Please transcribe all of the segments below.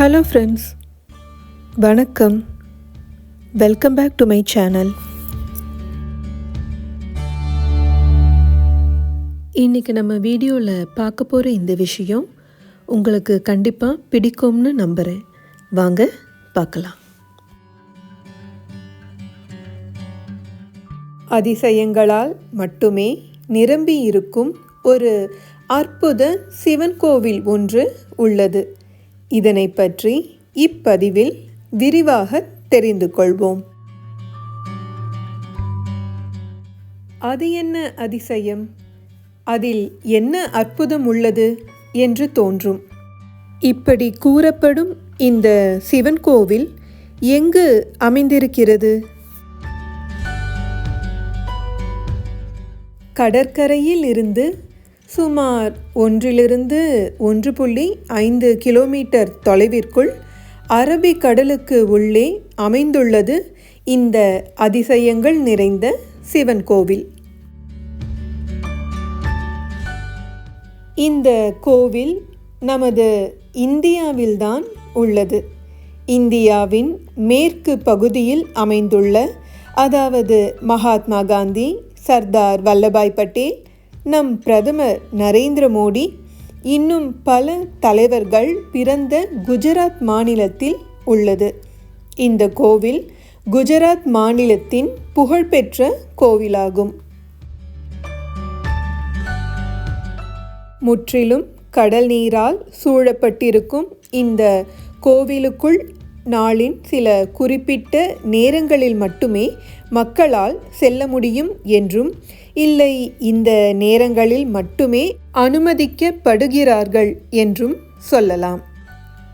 Hello friends. வணக்கம். Welcome back to my channel. இன்றைக்கி நம்ம வீடியோவில் பார்க்க போகிற இந்த விஷயம் உங்களுக்கு கண்டிப்பாக பிடிக்கும்னு நம்புகிறேன் வாங்க பார்க்கலாம். அதிசயங்களால் மட்டுமே நிரம்பி இருக்கும் ஒரு அற்புத சிவன் கோவில் ஒன்று உள்ளது. இதனை பற்றி இப்பதிவில் விரிவாக தெரிந்து கொள்வோம். அது என்ன அதிசயம்? அதில் என்ன அற்புதம் உள்ளது என்று தோன்றும். இப்படி கூறப்படும் இந்த சிவன் கோவில் எங்கு அமைந்திருக்கிறது? கடற்கரையில் இருந்து சுமார் ஒன்றிலிருந்து ஒன்று புள்ளி ஐந்து கிலோமீட்டர் தொலைவிற்குள் அரபிக் கடலுக்கு உள்ளே அமைந்துள்ளது இந்த அதிசயங்கள் நிறைந்த சிவன் கோவில். இந்த கோவில் நமது இந்தியாவில்தான் உள்ளது. இந்தியாவின் மேற்கு பகுதியில் அமைந்துள்ள அதாவது மகாத்மா காந்தி சர்தார் வல்லபாய் பட்டேல் நம் பிரதமர் நரேந்திர மோடி இன்னும் பல தலைவர்கள் பிறந்த குஜராத் மாநிலத்தில் உள்ளது. இந்த கோவில் குஜராத் மாநிலத்தின் புகழ்பெற்ற கோவிலாகும். முற்றிலும் கடல் நீரால் சூழப்பட்டிருக்கும் இந்த கோவிலுக்குள் நாளின் சில குறிப்பிட்ட நேரங்களில் மட்டுமே மக்களால் செல்ல முடியும் என்றும் இல்லை இந்த நேரங்களில் மட்டுமே அனுமதிக்கப்படுகிறார்கள் என்றும் சொல்லலாம்.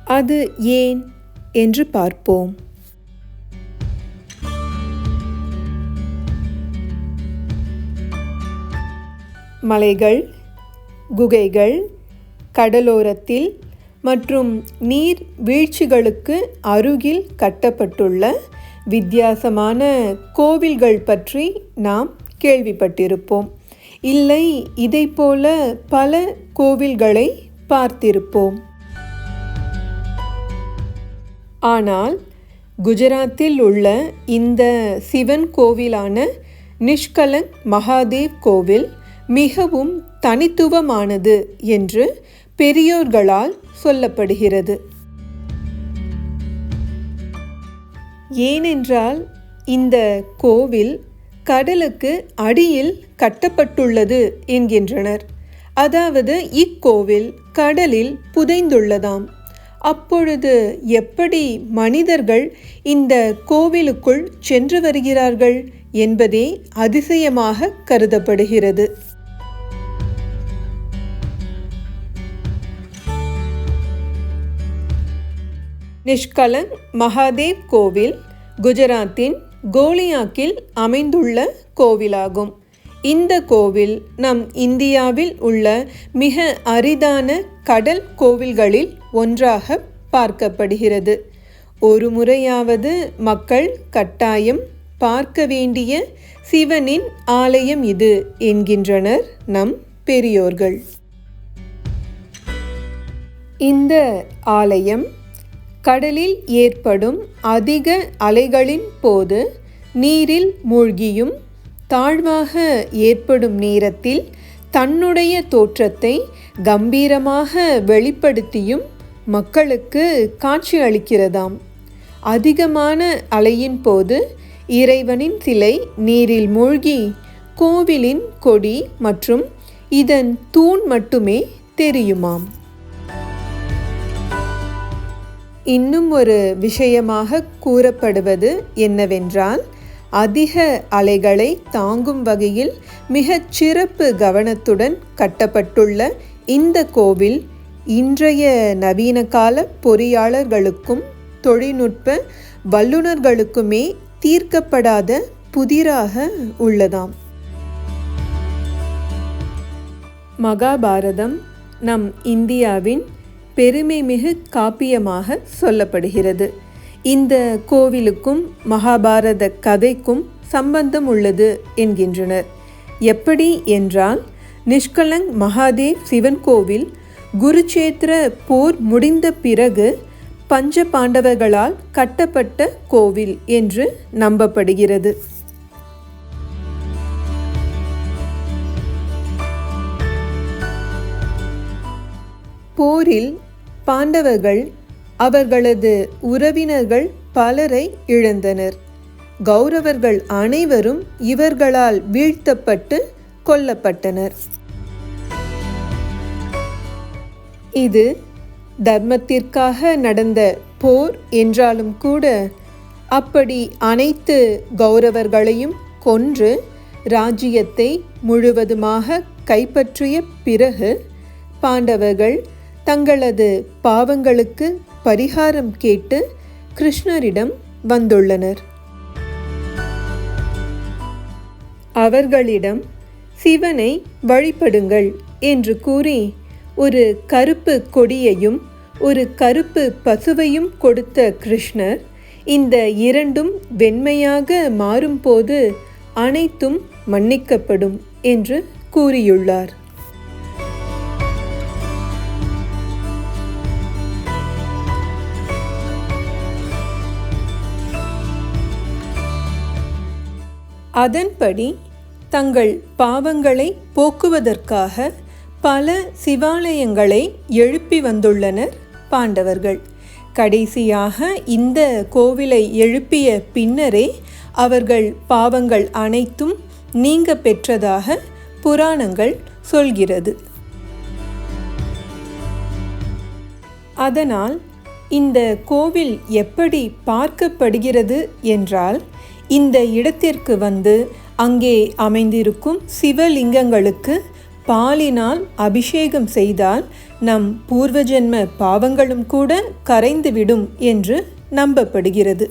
அது ஏன் என்று பார்ப்போம். மலைகள் குகைகள் கடலோரத்தில் மற்றும் நீர் வீழ்ச்சிகளுக்கு அருகில் கட்டப்பட்டுள்ள வித்தியாசமான கோவில்கள் பற்றி நாம் கேள்விப்பட்டிருப்போம். இல்லை இதைப்போல பல கோவில்களை பார்த்திருப்போம். ஆனால் குஜராத்தில் உள்ள இந்த சிவன் கோவிலான நிஷ்கலங் மகாதேவ் கோவில் மிகவும் தனித்துவமானது என்று பெரியோர்களால் சொல்லப்படுகிறது. ஏனென்றால் இந்த கோவில் கடலுக்கு அடியில் கட்டப்பட்டுள்ளது என்கின்றனர். அதாவது இக்கோவில் கடலில் புதைந்துள்ளதாம். அப்பொழுது எப்படி மனிதர்கள் இந்த கோவிலுக்குள் சென்று வருகிறார்கள் என்பதே அதிசயமாக கருதப்படுகிறது. நிஷ்கலங் மகாதேவ் கோவில் குஜராத்தின் கோலியாக்கில் அமைந்துள்ள கோவிலாகும். இந்த கோவில் நம் இந்தியாவில் உள்ள மிக அரிதான கடல் கோவில்களில் ஒன்றாக பார்க்கப்படுகிறது. ஒரு முறையாவது மக்கள் கட்டாயம் பார்க்க வேண்டிய சிவனின் ஆலயம் இது என்கின்றனர் நம் பெரியோர்கள். இந்த ஆலயம் கடலில் ஏற்படும் அதிக அலைகளின் போது நீரில் மூழ்கியும் தாழ்வாக ஏற்படும் நேரத்தில் தன்னுடைய தோற்றத்தை கம்பீரமாக வெளிப்படுத்தியும் மக்களுக்கு காட்சி அளிக்கிறதாம். அதிகமான அலையின் போது இறைவனின் சிலை நீரில் மூழ்கி கோவிலின் கொடி மற்றும் இதன் தூண் மட்டுமே தெரியுமாம். இன்னும் ஒரு விஷயமாக கூறப்படுவது என்னவென்றால் அதிக அலைகளை தாங்கும் வகையில் மிகச் சிறப்பு கவனத்துடன் கட்டப்பட்டுள்ள இந்த கோவில் இன்றைய நவீன கால பொறியாளர்களுக்கும் தொழில்நுட்ப வல்லுநர்களுக்குமே தீர்க்கப்படாத புதிராக உள்ளதாம். மகாபாரதம் நம் இந்தியாவின் பெருமைமிகு காப்பியமாக சொல்லப்படுகிறது. இந்த கோவிலுக்கும் மகாபாரத கதைக்கும் சம்பந்தம் உள்ளது என்கின்றனர். எப்படி என்றால் நிஷ்கலங் மகாதேவ் சிவன் கோவில் குருச்சேத்திர போர் முடிந்த பிறகு பஞ்ச பாண்டவர்களால் கட்டப்பட்ட கோவில் என்று நம்பப்படுகிறது. போரில் பாண்டவர்கள் அவர்களது உறவினர்கள் பலரை இழந்தனர். கௌரவர்கள் அனைவரும் இவர்களால் வீழ்த்தப்பட்டு கொல்லப்பட்டனர். இது தர்மத்திற்காக நடந்த போர் என்றாலும் கூட அப்படி அனைத்து கௌரவர்களையும் கொன்று ராஜ்யத்தை முழுவதுமாக கைப்பற்றிய பிறகு பாண்டவர்கள் தங்களது பாவங்களுக்கு பரிகாரம் கேட்டு கிருஷ்ணரிடம் வந்துள்ளனர். அவர்களிடம் சிவனை வழிபடுங்கள் என்று கூறி ஒரு கருப்பு கொடியையும் ஒரு கருப்பு பசுவையும் கொடுத்த கிருஷ்ணர் இந்த இரண்டும் வெண்மையாக மாறும்போது அனைத்தும் மன்னிக்கப்படும் என்று கூறியுள்ளார். அதன்படி தங்கள் பாவங்களை போக்குவதற்காக பல சிவாலயங்களை எழுப்பி வந்துள்ளனர் பாண்டவர்கள். கடைசியாக இந்த கோவிலை எழுப்பிய பின்னரே அவர்கள் பாவங்கள் அனைத்தும் நீங்க பெற்றதாக புராணங்கள் சொல்கிறது. அதனால் இந்த கோவில் எப்படி பார்க்கப்படுகிறது என்றால் இந்த இடத்திற்கு வந்து அங்கே அமைந்திருக்கும் சிவலிங்கங்களுக்கு பாலினால் அபிஷேகம் செய்தால் நம் பூர்வஜென்ம பாவங்களும் கூட கரைந்துவிடும் என்று நம்பப்படுகிறது.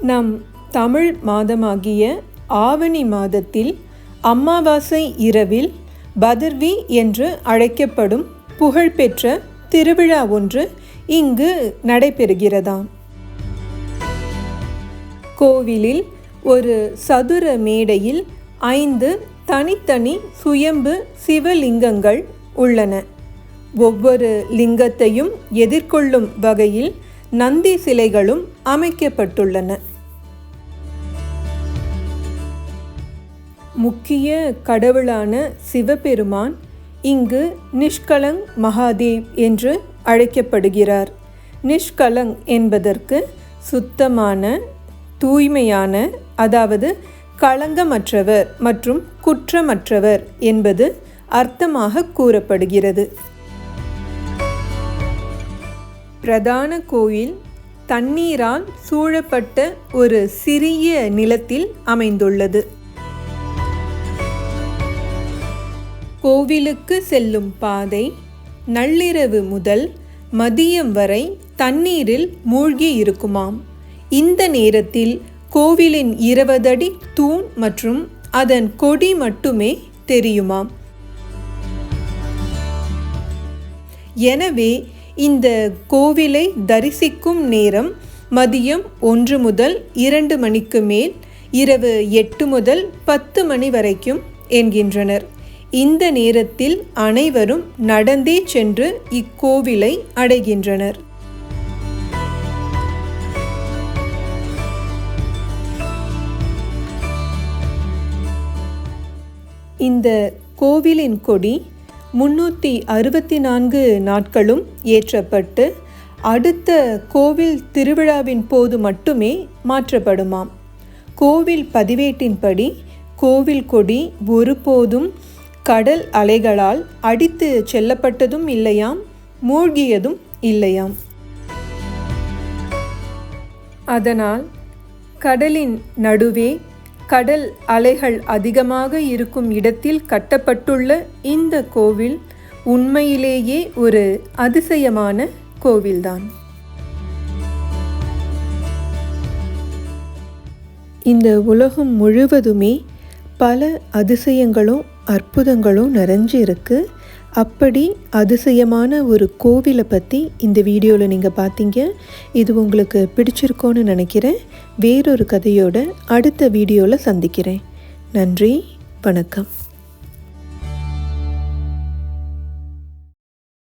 நம் தமிழ் மாதமாகிய ஆவணி மாதத்தில் அமாவாசை இரவில் பதர்வி என்று அழைக்கப்படும் புகழ்பெற்ற திருவிழா ஒன்று இங்கு நடைபெறுகிறதாம். கோவிலில் ஒரு சதுர மேடையில் ஐந்து தனித்தனி சுயம்பு சிவலிங்கங்கள் உள்ளன. ஒவ்வொரு லிங்கத்தையும் எதிர்கொள்ளும் வகையில் நந்தி சிலைகளும் அமைக்கப்பட்டுள்ளன. முக்கிய கடவுளான சிவபெருமான் இங்கு நிஷ்கலங் மகாதேவ் என்று அழைக்கப்படுகிறார். நிஷ்கலங் என்பதற்கு சுத்தமான தூய்மையான அதாவது களங்கமற்றவர் மற்றும் குற்றமற்றவர் என்பது அர்த்தமாக கூறப்படுகிறது. பிரதான கோயில் தண்ணீரால் சூழப்பட்ட ஒரு சிறிய நிலத்தில் அமைந்துள்ளது. கோவிலுக்கு செல்லும் பாதை நள்ளிரவு முதல் மதியம் வரை தண்ணீரில் மூழ்கி இருக்குமாம். இந்த நேரத்தில் கோவிலின் இருபதடி தூண் மற்றும் அதன் கொடி மட்டுமே தெரியுமாம். எனவே இந்த கோவிலை தரிசிக்கும் நேரம் மதியம் ஒன்று முதல் இரண்டு மணிக்கு மேல் இரவு எட்டு முதல் பத்து மணி வரைக்கும் என்கின்றனர். இந்த நேரத்தில் அனைவரும் நடந்தே சென்று இக்கோவிலை அடைகின்றனர். இந்த கோவிலின் கொடி முன்னூற்றி அறுபத்தி நான்கு நாட்களும் ஏற்றப்பட்டு அடுத்த கோவில் திருவிழாவின் போது மட்டுமே மாற்றப்படுமாம். கோவில் பதிவேட்டின்படி கோவில் கொடி ஒருபோதும் கடல் அலைகளால் அடித்து செல்லப்பட்டதும் இல்லையாம் மூழ்கியதும் இல்லையாம். அதனால் கடலின் நடுவே கடல் அலைகள் அதிகமாக இருக்கும் இடத்தில் கட்டப்பட்டுள்ள இந்த கோவில் உண்மையிலேயே ஒரு அதிசயமான கோவில்தான். இந்த உலகம் முழுவதுமே பல அதிசயங்களும் அற்புதங்களும் நிறைஞ்சு இருக்குது அப்படி அதிசயமான ஒரு கோவிலை பற்றி இந்த வீடியோவில் நீங்கள் பார்த்தீங்க இது உங்களுக்கு பிடிச்சிருக்கோன்னு நினைக்கிறேன். வேறொரு கதையோட அடுத்த வீடியோவில் சந்திக்கிறேன். நன்றி வணக்கம்.